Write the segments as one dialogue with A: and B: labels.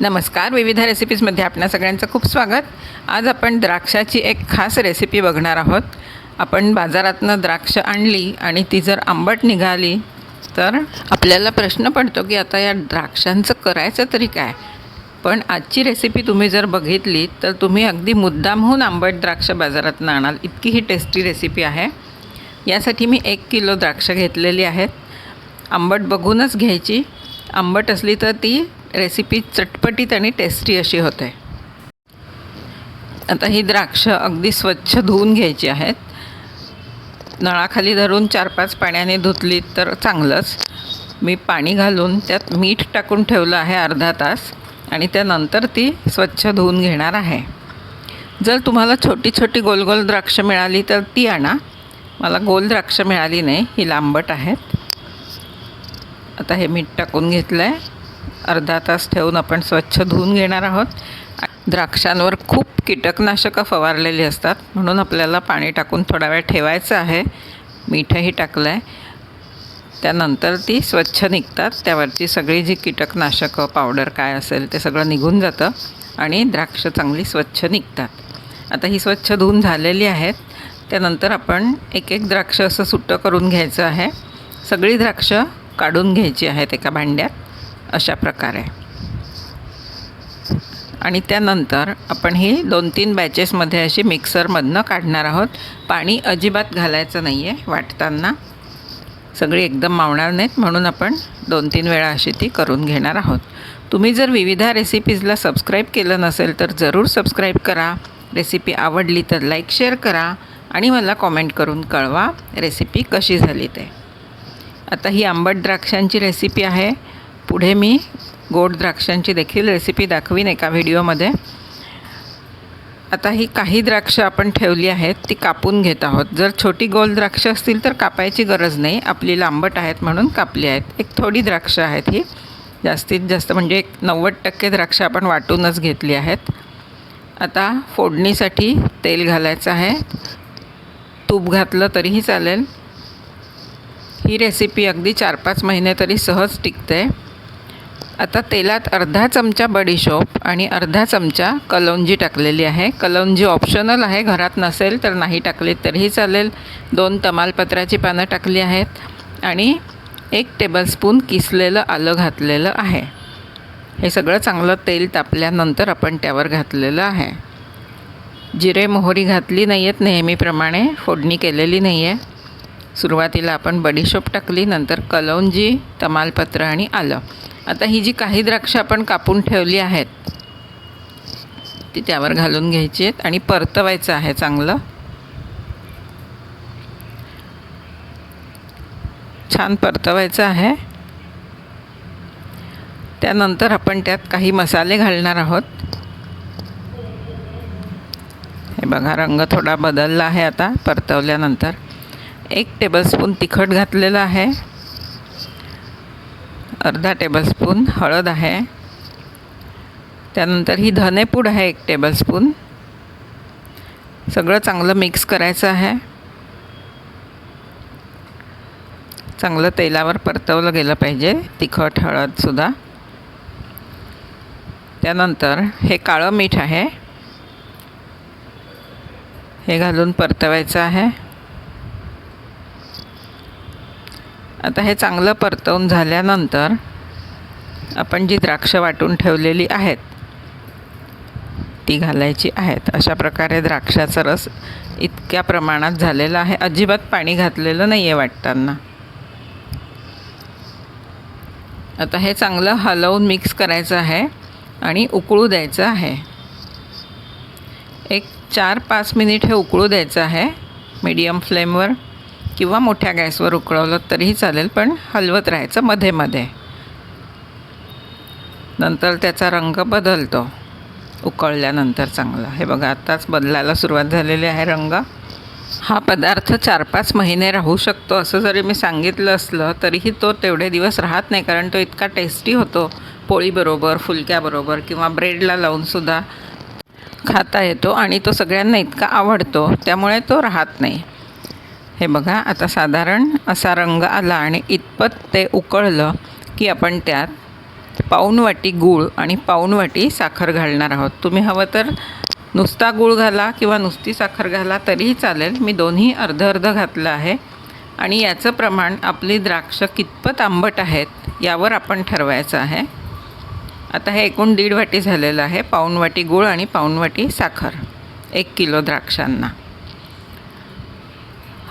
A: नमस्कार. विविध रेसिपीजमध्ये आपल्या सगळ्यांचं खूप स्वागत. आज आपण द्राक्षाची एक खास रेसिपी बघणार आहोत. आपण बाजारातनं द्राक्ष आणली आणि ती जर आंबट निघाली तर आपल्याला प्रश्न पडतो की आता या द्राक्षांचं करायचं तरी काय? पण आजची रेसिपी तुम्ही जर बघितली तर तुम्ही अगदी मुद्दामहून आंबट द्राक्ष बाजारातनं आणाल. इतकी ही टेस्टी रेसिपी आहे. यासाठी मी एक किलो द्राक्ष घेतलेली आहेत. आंबट बघूनच घ्यायची. आंबट असली तर ती रेसिपी चटपटीत आणि टेस्टी अशी होते. आता ही द्राक्ष अगदी स्वच्छ धुवून घ्यायची आहेत. नळाखाली धरून चार पाच पाण्याने धुतली तर चांगलंच. मी पाणी घालून त्यात मीठ टाकून ठेवलं आहे अर्धा तास आणि त्यानंतर ती स्वच्छ धुवून घेणार आहे. जर तुम्हाला छोटी छोटी गोल गोल द्राक्ष मिळाली तर ती आणा. मला गोल द्राक्ष मिळाली नाही ही लांबट आहेत. आता हे मीठ टाकून घेतलं आहे अर्धा तास ठेवून आपण स्वच्छ धुवून घेणार आहोत. द्राक्षांवर खूप कीटकनाशकं फवारलेली असतात. म्हणून आपल्याला पाणी टाकून थोडा वेळ ठेवायचं आहे. मीठही टाकलं आहे त्यानंतर ती स्वच्छ निघतात. त्यावरची सगळी जी कीटकनाशकं पावडर काय असेल ते सगळं निघून जातं आणि द्राक्ष चांगली स्वच्छ निघतात. आता ही स्वच्छ धुवून झालेली आहेत. त्यानंतर आपण एक एक द्राक्ष असं सुट्टं करून घ्यायचं आहे. सगळी द्राक्ष काढून घ्यायची आहेत एका भांड्यात अशा प्रकारे. आणि त्यानंतर आपण ही दोन तीन बॅचेसमध्ये अशी मिक्सरमधनं काढणार आहोत. पाणी अजिबात घालायचं नाही आहे वाटताना. सगळी एकदम मावणार नाहीत म्हणून आपण दोन तीन वेळा अशी ती करून घेणार आहोत. तुम्ही जर विविधा रेसिपीजला सबस्क्राईब केलं नसेल तर जरूर सबस्क्राईब करा. रेसिपी आवडली तर लाईक शेअर करा. आणि मला कॉमेंट करून कळवा रेसिपी कशी झाली ते. आता ही आंबट द्राक्षांची रेसिपी आहे. पुढे मी गोड द्राक्षांची देखील रेसिपी दाखवीन एका व्हिडिओमध्ये. आता ही काही द्राक्षं आपण ठेवली आहेत ती कापून घेत आहोत. जर छोटी गोल द्राक्षं असतील तर कापायची गरज नाही. आपली लांबट आहेत म्हणून कापली आहेत. एक थोडी द्राक्षं आहेत ही. जास्तीत जास्त म्हणजे एक नव्वद टक्के द्राक्षं आपण वाटूनच घेतली आहेत. आता फोडणीसाठी तेल घालायचं आहे. तूप घातलं तरीही चालेल. ही रेसिपी अगदी चार पाच महिने तरी सहज टिकते. आता तेलात अर्धा चमचा बडीशोप आणि अर्धा चमचा कलौंजी टाकलेली आहे. कलौंजी ऑप्शनल आहे घरात नसेल तर नाही टाकली तरीही चालेल. दोन तमालपत्राची पानं टाकली आहेत आणि एक टेबलस्पून किसलेलं आलं घातलेलं आहे. हे सगळं चांगलं तेल तापल्यानंतर आपण त्यावर घातलेलं आहे. जिरे मोहरी घातली नाही आहेत नेहमीप्रमाणे फोडणी केलेली नाही आहे सुरुवातीला आपण बडीशोप टाकली नंतर कलौंजी तमालपत्र आणि आलं. आता ही जी काही द्राक्षं आपण कापून ठेवली आहेत ती त्यावर घालून घ्यायची आहेत आणि परतवायचं आहे चांगलं. छान परतवायचं आहे. त्यानंतर आपण त्यात काही मसाले घालणार आहोत. हे बघा रंग थोडा बदलला आहे आता परतवल्यानंतर. एक टेबलस्पून तिखट घातलेलं आहे. अर्धा टेबलस्पून हळद आहे. त्यानंतर ही धनेपूड आहे एक टेबलस्पून सगळं चांगलं मिक्स करायचं आहे. चांगलं तेलावर परतवलं गेलं पाहिजे तिखट हळदसुद्धा त्यानंतर हे काळं मीठ आहे. हे घालून परतवायचं आहे. आता हे चांगलं परतवून झाल्यानंतर आपण जी द्राक्षं वाटून ठेवलेली आहेत ती घालायची आहेत. अशा प्रकारे द्राक्षाचा रस इतक्या प्रमाणात झालेला आहे. अजिबात पाणी घातलेलं नाही आहे वाटताना. आता हे चांगलं हलवून मिक्स करायचं आहे आणि उकळू द्यायचं आहे. एक चार पाच मिनिट हे उकळू द्यायचं आहे. मीडियम फ्लेमवर किंवा मोठ्या गॅसवर उकळवलं तरीही चालेल पण हलवत राहायचं मध्ये मध्ये. नंतर त्याचा रंग बदलतो. उकळल्यानंतर चांगला. हे बघा आत्ताच बदलायला सुरुवात झालेली आहे रंग. हा पदार्थ चार पाच महिने राहू शकतो असं जरी मी सांगितलं असलं तरीही तो तेवढे दिवस राहत नाही कारण तो इतका टेस्टी होतो. पोळीबरोबर फुलक्याबरोबर किंवा ब्रेडला लावूनसुद्धा खाता येतो आणि तो सगळ्यांना इतका आवडतो त्यामुळे तो राहत नाही. हे बघा आता साधारण असा रंग आला आणि इतपत ते उकळलं की आपण त्यात पाऊण वाटी गूळ आणि पाऊण वाटी साखर घालणार आहोत. तुम्ही हवं तर नुसता गूळ घाला किंवा नुसती साखर घाला तरीही चालेल. मी दोन्ही अर्ध अर्ध घातलं आहे आणि याचं प्रमाण आपली द्राक्ष कितपत आंबट आहेत यावर आपण ठरवायचं आहे. आता हे एकूण दीड वाटी झालेलं आहे पाऊण वाटी गूळ आणि पाऊण वाटी साखर एक किलो द्राक्षांना.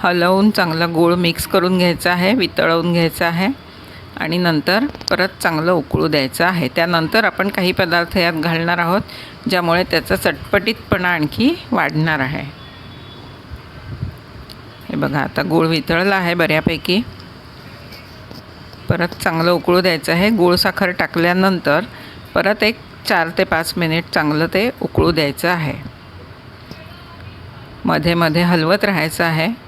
A: हलवून चांगलं गूळ मिक्स करून घ्यायचं आहे वितळवून घ्यायचं आहे आणि नंतर परत चांगलं उकळू द्यायचं आहे. त्यानंतर आपण काही पदार्थ यात घालणार आहोत ज्यामुळे त्याचा चटपटीतपणा आणखी वाढणार आहे. हे बघा आता गूळ वितळला आहे बऱ्यापैकी. परत चांगलं उकळू द्यायचं आहे. गूळ साखर टाकल्यानंतर परत एक चार ते पाच मिनिट चांगलं ते उकळू द्यायचं आहे. मध्ये मध्ये हलवत राहायचं आहे.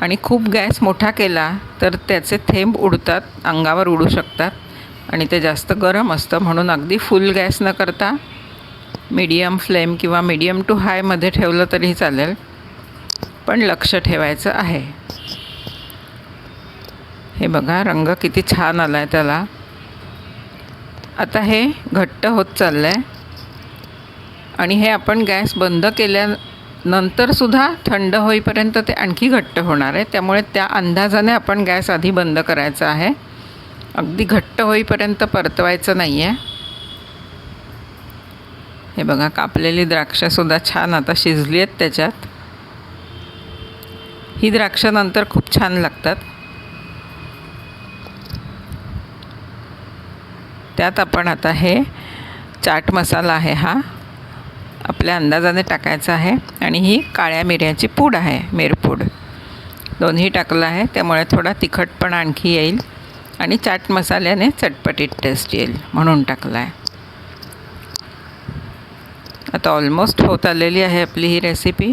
A: आणि खूप गॅस मोठा केला तर त्याचे थेंब उडतात अंगावर उडू शकतात आणि ते जास्त गरम असतं. म्हणून अगदी फुल गॅस न करता मीडियम फ्लेम किंवा मीडियम टू हायमध्ये ठेवलं तरी चालेल. पण लक्ष ठेवायचं आहे. हे बघा रंग किती छान आला आहे त्याला. आता हे घट्ट होत चाललं आहे आणि हे आपण गॅस बंद केल्या नंतरसुद्धा थंड होईपर्यंत ते आणखी घट्ट होणार आहे. त्यामुळे त्या अंदाजाने आपण गॅस आधी बंद करायचा आहे. अगदी घट्ट होईपर्यंत परतवायचं नाही आहे हे बघा कापलेली द्राक्षंसुद्धा छान आता शिजली आहेत त्याच्यात. ही द्राक्ष नंतर खूप छान लागतात. त्यात आपण आता हे चाट मसाला आहे हा. आपल्या अंदाजाने टाकायचं आहे आणि ही काळ्या मिऱ्याची पूड आहे मिरपूड दोन्ही टाकलं आहे त्यामुळे थोडा तिखटपणा आणखी येईल आणि चाट मसाल्याने चटपटीत टेस्ट येईल म्हणून टाकला आहे. आता ऑलमोस्ट होत आलेली आहे आपली ही रेसिपी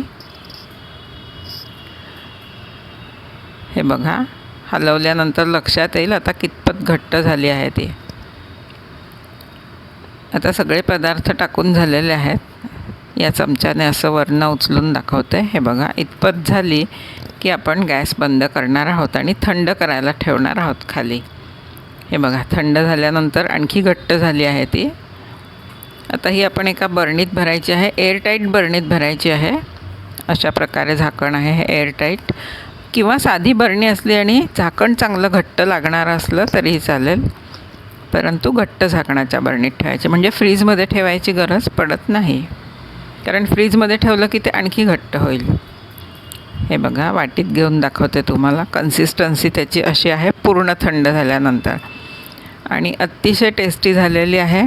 A: हे बघा हलवल्यानंतर लक्षात येईल आता कितपत घट्ट झाली आहे ती. आता सगळे पदार्थ टाकून झालेले आहेत. या चमच्याने असं वरणं उचलून दाखवतं हे बघा इतपत झाली की आपण गॅस बंद करणार आहोत आणि थंड करायला ठेवणार आहोत खाली. हे बघा थंड झाल्यानंतर आणखी घट्ट झाली आहे ती. आता ही आपण एका बरणीत भरायची आहे. एअरटाईट बरणीत भरायची आहे. अशा प्रकारे झाकण आहे हे एअरटाईट. किंवा साधी बरणी असली आणि झाकण चांगलं घट्ट लागणारं असलं तरीही चालेल. परंतु घट्ट झाकणाच्या बरणीत ठेवायचे. म्हणजे फ्रीजमध्ये ठेवायची गरज पडत नाही. कारण फ्रीजमध्ये ठेवलं की ते आणखी घट्ट होईल. हे बघा वाटीत घेऊन दाखवते तुम्हाला. कन्सिस्टन्सी त्याची अशी आहे पूर्ण थंड झाल्यानंतर. आणि अतिशय टेस्टी झालेली आहे.